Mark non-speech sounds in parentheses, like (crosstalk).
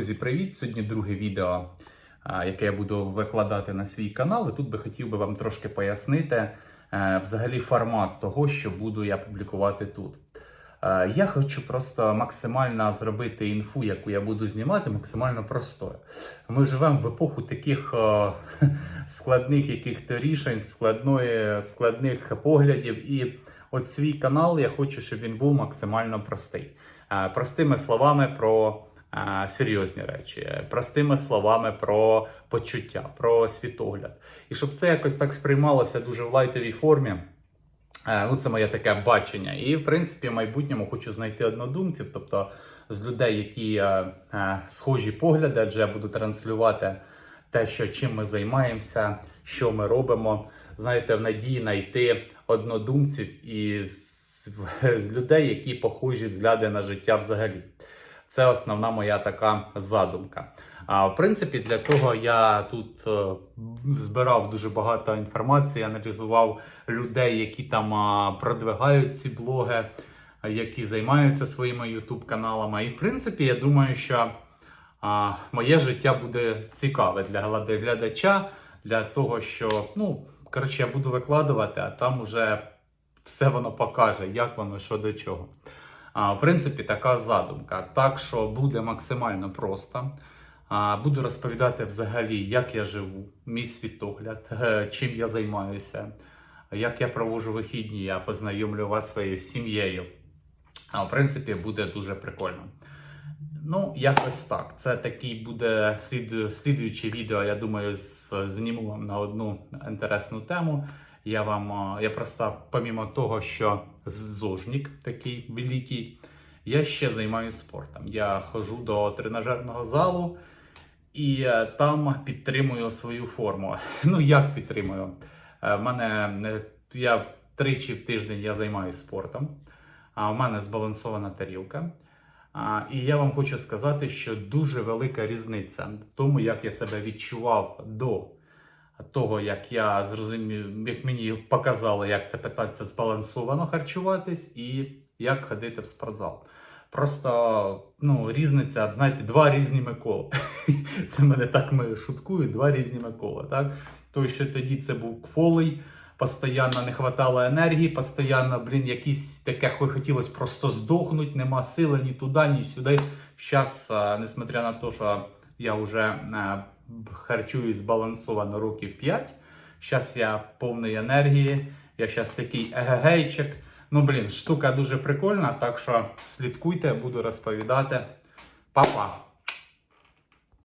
Друзі, привіт! Сьогодні друге відео, яке я буду викладати на свій канал. І тут би хотів би вам трошки пояснити е, взагалі формат того, що буду я публікувати тут. Е, Я хочу просто максимально зробити інфу, яку я буду знімати, максимально простою. Ми живемо в епоху таких е, (laughs) складних яких-то рішень, складної, складних поглядів. І от свій канал я хочу, щоб він був максимально простий. Простими словами про серйозні речі, простими словами про почуття, про світогляд. І щоб це якось так сприймалося дуже в лайтовій формі. Е, Ну, це моє таке бачення. І, в принципі, в майбутньому хочу знайти однодумців, тобто з людей, які е, е, схожі погляди, адже я буду транслювати те, що чим ми займаємося, що ми робимо. Знаєте, в надії знайти однодумців і з людей, які похожі взгляди на життя взагалі. Це основна моя така задумка. А в принципі, для того я тут е, збирав дуже багато інформації, аналізував людей, які там продвигають ці блоги, які займаються своїми YouTube каналами. І в принципі, я думаю, що моє життя буде цікаве для глядача, для того, що ну коротше, я буду викладувати, а там уже все воно покаже, як воно, що до чого. А, в принципі, така задумка. Так що буде максимально просто. Буду розповідати взагалі, як я живу, мій світогляд, е, чим я займаюся, як я проводжу вихідні, я познайомлю вас своєю сім'єю. А в принципі, буде дуже прикольно. Ну, якось так. Це такий буде слід, слідуюче відео. Я думаю, зніму вам на одну інтересну тему. Я вам, я просто, помімо того, що зожник такий великий, я ще займаюся спортом. Я ходжу до тренажерного залу і е, там підтримую свою форму. (laughs) Ну, як підтримую? Е, мене е, я тричі в тиждень я займаюся спортом, а в мене збалансована тарілка. А, І я вам хочу сказати, що дуже велика різниця в тому, як я себе відчував до того, як я зрозумів, як мені показали, як це питатися збалансовано харчуватись, і як ходити в спортзал. Просто ну, різниця, знаєте, два різні Миколи. (laughs) Це мене так ми шуткують, два різні Миколи. Так? Той, що тоді це був кволий, постійно не хватало енергії, постійно, блін, якісь таке хотілося просто здохнути, нема сили ні туди, ні сюди. Зараз, несмотря на те, що я вже е, харчуюсь збалансовано років 5, зараз я повний енергії, я зараз такий егегейчик. Ну, блін, штука дуже прикольна, так що слідкуйте, буду розповідати. Па-па!